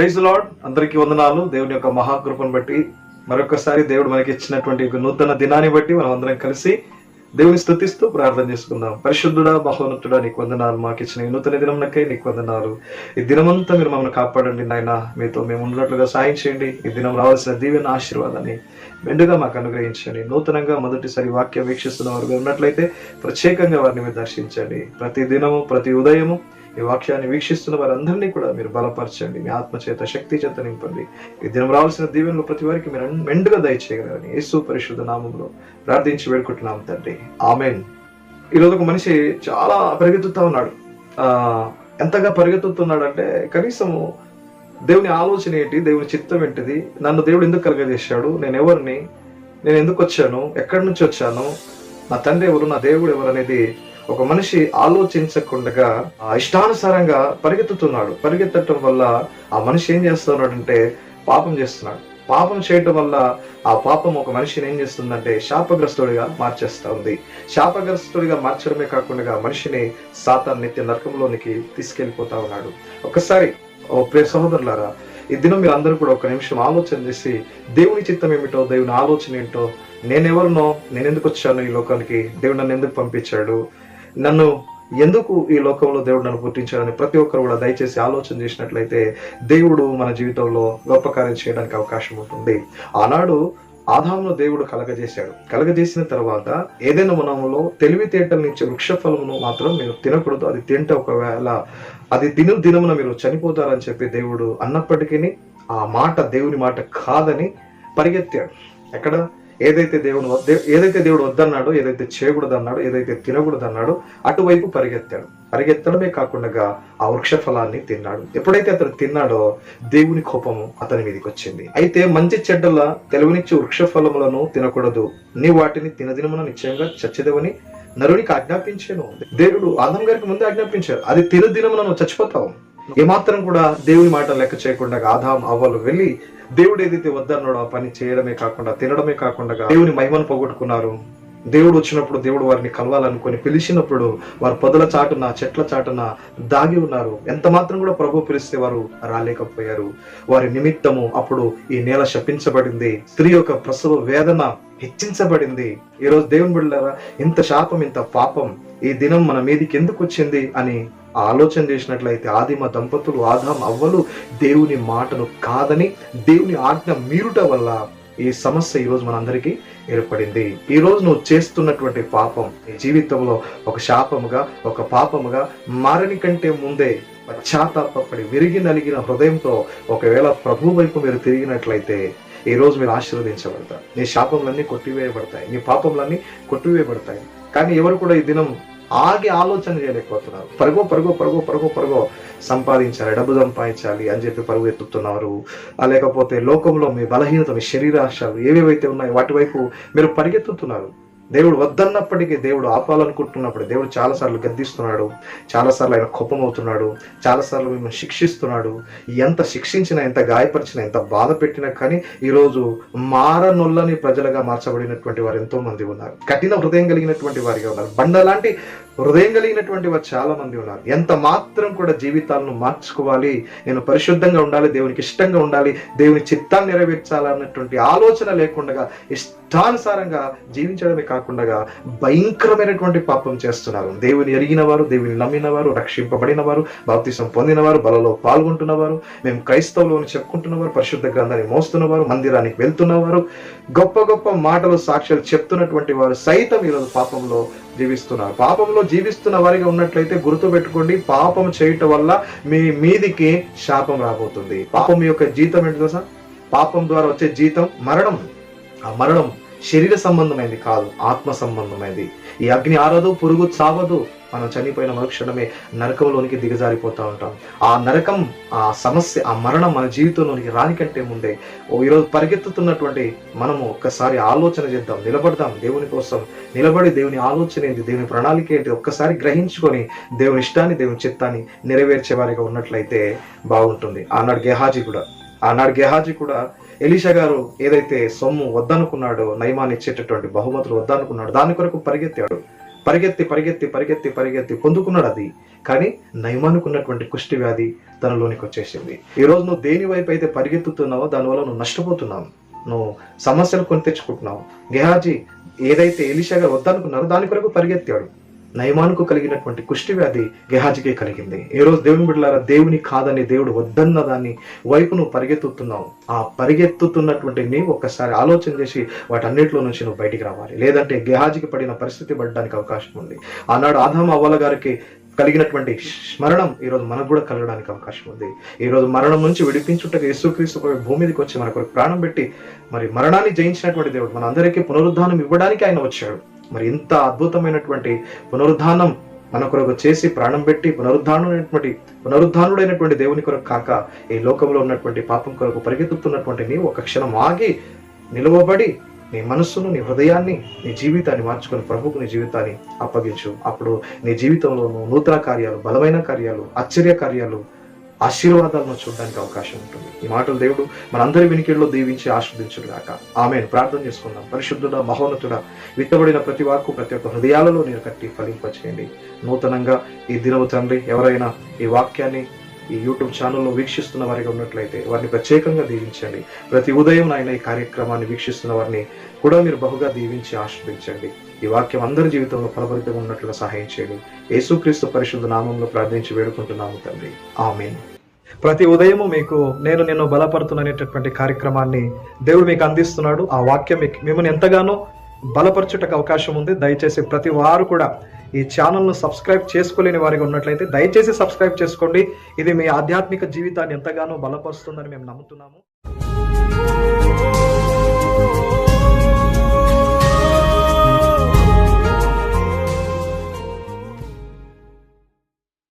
Praise lord అందరికీ వందనాలు. దేవుని యొక్క మహాకృపను బట్టి మరొకసారి దేవుడు మనకి ఇచ్చినటువంటి నూతన దినాన్ని బట్టి మనం అందరం కలిసి దేవుని స్థుతిస్తూ ప్రార్థన చేసుకుందాం. పరిశుద్ధుడా బహోన్నతుడా నీకు వందనాలు. మాకు ఇచ్చిన ఈ నూతన దినంకై నీకు వందనాలు. ఈ దినమంతా మీరు మమ్మల్ని కాపాడండి నాయన. మీతో మేము ఉన్నట్లుగా సాయం చేయండి. ఈ దినం రావాల్సిన దీవెన ఆశీర్వాదాన్ని మెండుగా మాకు అనుగ్రహించండి. నూతనంగా మొదటిసారి వాక్యం వీక్షిస్తున్న వారు ఉన్నట్లయితే ప్రత్యేకంగా వారిని మీరు దర్శించండి. ప్రతి దినము ప్రతి ఉదయము ఈ వాక్యాన్ని వీక్షిస్తున్న వారందరినీ కూడా మీరు బలపరచండి. మీ ఆత్మచేత శక్తి చేత నింపండి. ఈ దినం రావాల్సిన దీవెనలు ప్రతి వారికి మీరు మెండుగా దయచేయగలరని యేసు పరిశుద్ధ నామంలో ప్రార్థించి వేడుకుంటున్నాం తండ్రి. ఆమెన్. ఈరోజు ఒక మనిషి చాలా పరిగెత్తుతా ఉన్నాడు. ఎంతగా పరిగెత్తుతున్నాడు అంటే కనీసము దేవుని ఆలోచన ఏంటి దేవుని చిత్తం ఏంటిది నన్ను దేవుడు ఎందుకు కలగజేశాడు నేను ఎవరిని నేను ఎందుకు వచ్చాను ఎక్కడి నుంచి వచ్చాను నా తండ్రి ఎవరు నా దేవుడు ఎవరు అనేది ఒక మనిషి ఆలోచించకుండా ఆ ఇష్టానుసారంగా పరిగెత్తుతున్నాడు. పరిగెత్తటం వల్ల ఆ మనిషి ఏం చేస్తున్నాడు అంటే పాపం చేస్తున్నాడు. పాపం చేయటం వల్ల ఆ పాపం ఒక మనిషిని ఏం చేస్తుందంటే శాపగ్రస్తుడిగా మార్చేస్తా ఉంది. శాపగ్రస్తుడిగా మార్చడమే కాకుండా మనిషిని సాతాన్ నిత్య నరకంలోనికి తీసుకెళ్ళిపోతా ఉన్నాడు. ఒకసారి ఓ ప్రియ సహోదరులారా ఈ దినం మీరు అందరూ కూడా ఒక నిమిషం ఆలోచన చేసి దేవుని చిత్తం ఏమిటో దేవుని ఆలోచన ఏంటో నేనెవరినో నేను ఎందుకు వచ్చాను ఈ లోకానికి దేవుడు నన్ను ఎందుకు పంపించాడు నన్ను ఎందుకు ఈ లోకంలో దేవుడు నన్ను పుట్టించాడని ప్రతి ఒక్కరు కూడా దయచేసి ఆలోచన చేసినట్లయితే దేవుడు మన జీవితంలో గొప్ప కార్యం చేయడానికి అవకాశం ఉంటుంది. ఆనాడు ఆదామును దేవుడు కలగజేశాడు. కలగజేసిన తర్వాత ఏదైనా మనములో తెలివితేటల నుంచి వృక్ష ఫలమును మాత్రం మీరు తినకూడదు. అది తింటే ఒకవేళ అది దిను దినమున మీరు చనిపోతారని చెప్పి దేవుడు అన్నప్పటికీ ఆ మాట దేవుని మాట కాదని పరిగెత్తాడు. ఎక్కడ? ఏదైతే దేవుడు ఏదైతే దేవుడు వద్దన్నాడో ఏదైతే చేయకూడదు అన్నాడో ఏదైతే తినకూడదు అన్నాడో అటువైపు పరిగెత్తాడు. పరిగెత్తడమే కాకుండా ఆ వృక్ష ఫలాన్ని తిన్నాడు. ఎప్పుడైతే అతను తిన్నాడో దేవుని కోపము అతని మీదకి వచ్చింది అయితే మంచి చెడ్డల తెలివినిచ్చి వృక్ష ఫలములను తినకూడదు. నీ వాటిని తినదినమున నిశ్చయంగా చచ్చదవని నరునికి ఆజ్ఞాపించాను. దేవుడు ఆదం గారికి ముందే ఆజ్ఞాపించారు. అది తినదినమున నువ్వు చచ్చిపోతావు. ఏమాత్రం కూడా దేవుని మాట లెక్క చేయకుండా ఆదాం అవ్వలు వెళ్ళి దేవుడు ఏదైతే వద్దన్నాడో ఆ పని చేయడమే కాకుండా తినడమే కాకుండా దేవుని మహిమను పోగొట్టుకున్నారు. దేవుడు వచ్చినప్పుడు దేవుడు వారిని కలవాలనుకొని పిలిచినప్పుడు వారు పొదల చాటున చెట్ల చాటున దాగి ఉన్నారు. ఎంత మాత్రం కూడా ప్రభు పిలిస్తే వారు రాలేకపోయారు. వారి నిమిత్తము అప్పుడు ఈ నేల శపించబడింది. స్త్రీ యొక్క ప్రసవ వేదన హెచ్చించబడింది. ఈ రోజు దేవుని బిడ్డారా ఇంత శాపం ఇంత పాపం ఈ దినం మన మీదికి ఎందుకు వచ్చింది అని ఆలోచన చేసినట్లయితే ఆదిమ దంపతులు ఆదాం అవ్వలు దేవుని మాటను కాదని దేవుని ఆజ్ఞ మీరుట వల్ల ఈ సమస్య ఈ రోజు మనందరికీ ఏర్పడింది. ఈ రోజు నువ్వు చేస్తున్నటువంటి పాపం నీ జీవితంలో ఒక శాపముగా ఒక పాపముగా మారని కంటే ముందే పశ్చాత్తాపడి విరిగి నలిగిన హృదయంతో ఒకవేళ ప్రభు వైపు మీరు తిరిగినట్లయితే ఈ రోజు మీరు ఆశీర్వదించబడతారు. నీ శాపములన్నీ కొట్టివేయబడతాయి. నీ పాపములన్నీ కొట్టివేయబడతాయి. కానీ ఎవరు కూడా ఈ దినం ఆగి ఆలోచన చేయలేకపోతున్నారు. పరుగో పరుగో పరుగో పరుగో పరుగో సంపాదించాలి డబ్బు సంపాదించాలి అని చెప్పి పరుగు ఎత్తుతున్నారు. లేకపోతే లోకంలో మీ బలహీనత మీ శరీరాశాలు ఏవేవైతే ఉన్నాయో వాటి వైపు మీరు పరిగెత్తుతున్నారు. దేవుడు వద్దన్నప్పటికీ దేవుడు ఆపాలనుకుంటున్నప్పుడు దేవుడు చాలాసార్లు గద్దిస్తున్నాడు చాలాసార్లు ఆయన కోపమవుతున్నాడు చాలాసార్లు మిమ్మల్ని శిక్షిస్తున్నాడు. ఎంత శిక్షించినా ఎంత గాయపరిచినా ఎంత బాధ పెట్టినా కానీ ఈరోజు మారనొల్లని ప్రజలుగా మార్చబడినటువంటి వారు ఎంతో మంది ఉన్నారు. కఠిన హృదయం కలిగినటువంటి వారిగా ఉన్నారు. బండ లాంటి హృదయం కలిగినటువంటి వారు చాలా మంది ఉన్నారు. ఎంత మాత్రం కూడా జీవితాలను మార్చుకోవాలి నేను పరిశుద్ధంగా ఉండాలి దేవునికి ఇష్టంగా ఉండాలి దేవుని చిత్తాన్ని నెరవేర్చాలన్నటువంటి ఆలోచన లేకుండా ఇష్టానుసారంగా జీవించడమే కాకుండా భయంకరమైనటువంటి పాపం చేస్తున్నారు. దేవుని ఎరిగిన వారు దేవుని నమ్మిన వారు రక్షింపబడిన వారు బాప్తిసం పొందిన వారు బలలో పాల్గొంటున్నవారు మేము క్రైస్తవులు అని చెప్పుకుంటున్నవారు పరిశుద్ధ గ్రంథాన్ని మోస్తున్నవారు మందిరానికి వెళ్తున్నవారు గొప్ప గొప్ప మాటలు సాక్ష్యాలు చెప్తున్నటువంటి వారు సైతం ఈరోజు పాపంలో జీవిస్తున్నారు. పాపంలో జీవిస్తున్న వారిగా ఉన్నట్లయితే గుర్తు పెట్టుకోండి పాపం చేయటం వల్ల మీ మీదికి శాపం రాబోతుంది. పాపం యొక్క జీతం ఏంటి తెలుసా? పాపం ద్వారా వచ్చే జీతం మరణం. ఆ మరణం శరీర సంబంధమైనది కాదు ఆత్మ సంబంధమైనది ఈ అగ్ని ఆరదు పురుగు చావదు. మనం చనిపోయిన మరుక్షణమే నరకంలోనికి దిగజారిపోతూ ఉంటాం. ఆ నరకం ఆ సమస్య ఆ మరణం మన జీవితంలోనికి రానికంటే ముందే ఓ ఈరోజు పరిగెత్తుతున్నటువంటి మనము ఒక్కసారి ఆలోచన చేద్దాం నిలబడదాం దేవుని కోసం. నిలబడి దేవుని ఆలోచన ఏంటి దేవుని ప్రణాళిక ఏంటి? ఒక్కసారి గ్రహించుకొని దేవుని ఇష్టాన్ని దేవుని చిత్తాన్ని నెరవేర్చే వారిగా ఉన్నట్లయితే బాగుంటుంది. ఆనాడు గెహాజీ కూడా ఆనాడు గెహాజీ కూడా ఎలీషా గారు ఏదైతే సొమ్ము వద్దనుకున్నాడో నయమాన్ని ఇచ్చేటటువంటి బహుమతులు వద్దనుకున్నాడు దాని కొరకు పరిగెత్తాడు. పరిగెత్తి పరిగెత్తి పరిగెత్తి పరిగెత్తి పొందుకున్నాడు అది. కానీ నయమానుకున్నటువంటి కుష్టి వ్యాధి తనలోనికి వచ్చేసింది. ఈ రోజు నువ్వు దేని వైపు అయితే పరిగెత్తుతున్నావో దానివల్ల నువ్వు నష్టపోతున్నావు. నువ్వు సమస్యలు కొని తెచ్చుకుంటున్నావు. గెహాజీ ఏదైతే ఎలిషా గారు వద్దనుకున్నారో దాని కొరకు పరిగెత్తాడు. నయమానుకు కలిగినటువంటి కుష్టి వ్యాధి గెహాజికే కలిగింది. ఈ రోజు దేవుని బిడ్డలారా దేవుని కాదని దేవుడు వద్దన్న దాన్ని వైపు నువ్వు పరిగెత్తుతున్నావు. ఆ పరిగెత్తుతున్నటువంటి నీవు ఒక్కసారి ఆలోచన చేసి వాటన్నిటిలో నుంచి నువ్వు బయటికి రావాలి. లేదంటే గెహాజీకి పడిన పరిస్థితి పడడానికి అవకాశం ఉంది. ఆనాడు ఆదాము అవ్వల గారికి కలిగినటువంటి స్మరణం ఈ రోజు మనకు కూడా కలగడానికి అవకాశం ఉంది. ఈ రోజు మరణం నుంచి విడిపించుటకు యేసుక్రీస్తు భూమి మీదకి వచ్చి మన కొరకు ప్రాణం పెట్టి మరి మరణాన్ని జయించినటువంటి దేవుడు మన అందరికీ పునరుద్ధానం ఇవ్వడానికి ఆయన వచ్చాడు. మరి ఇంత అద్భుతమైనటువంటి పునరుద్ధానం మన కొరకు చేసి ప్రాణం పెట్టి పునరుద్ధానుడైనటువంటి పునరుద్ధానుడైనటువంటి దేవుని కొరకు కాక ఈ లోకంలో ఉన్నటువంటి పాపం కొరకు పరిగెత్తుతున్నటువంటి నీవు ఒక క్షణం ఆగి నిలువబడి నీ మనస్సును నీ హృదయాన్ని నీ జీవితాన్ని మార్చుకొని ప్రభుకు నీ జీవితాన్ని అప్పగించు. అప్పుడు నీ జీవితంలో నూతన కార్యాలు బలమైన కార్యాలు ఆశ్చర్య కార్యాలు ఆశీర్వాదాలను చూడడానికి అవకాశం ఉంటుంది. ఈ మాటలు దేవుడు మనందరి వినికిడిలో దీవించి ఆస్వాదించుడు గాక. ఆమెను. ప్రార్థన చేసుకుందాం. పరిశుద్ధుడ మహోన్నతుడ విత్తబడిన ప్రతి వాక్కు ప్రతి ఒక్క హృదయాలలో నేను కట్టి ఫలింపచేయండి. నూతనంగా ఈ దినవు తండ్రి ఎవరైనా ఈ వాక్యాన్ని ఈ యూట్యూబ్ ఛానల్లో వీక్షిస్తున్న వారిగా ఉన్నట్లయితే వారిని ప్రత్యేకంగా దీవించండి. ప్రతి ఉదయం నాయన ఈ కార్యక్రమాన్ని వీక్షిస్తున్న వారిని కూడా మీరు బహుగా దీవించి ఆస్వాదించండి ఈ వాక్యం అందరి జీవితంలో ఫలభరితంగా ఉన్నట్లుగా సహాయం చేయండి. యేసుక్రీస్తు పరిశుద్ధ నామంలో ప్రార్థించి వేడుకుంటున్నాము తండ్రి. ఆమెను. ప్రతి ఉదయము మీకు నేను నిన్ను బలపడుతున్ననేటటువంటి కార్యక్రమాన్ని దేవుడు మీకు అందిస్తున్నాడు. ఆ వాక్యం మీకు మిమ్మల్ని ఎంతగానో బలపరచుటకు అవకాశం ఉంది. దయచేసి ప్రతి వారు కూడా ఈ ఛానల్ను సబ్స్క్రైబ్ చేసుకోలేని వారికి ఉన్నట్లయితే దయచేసి సబ్స్క్రైబ్ చేసుకోండి. ఇది మీ ఆధ్యాత్మిక జీవితాన్ని ఎంతగానో బలపరుస్తుందని మేము నమ్ముతున్నాము.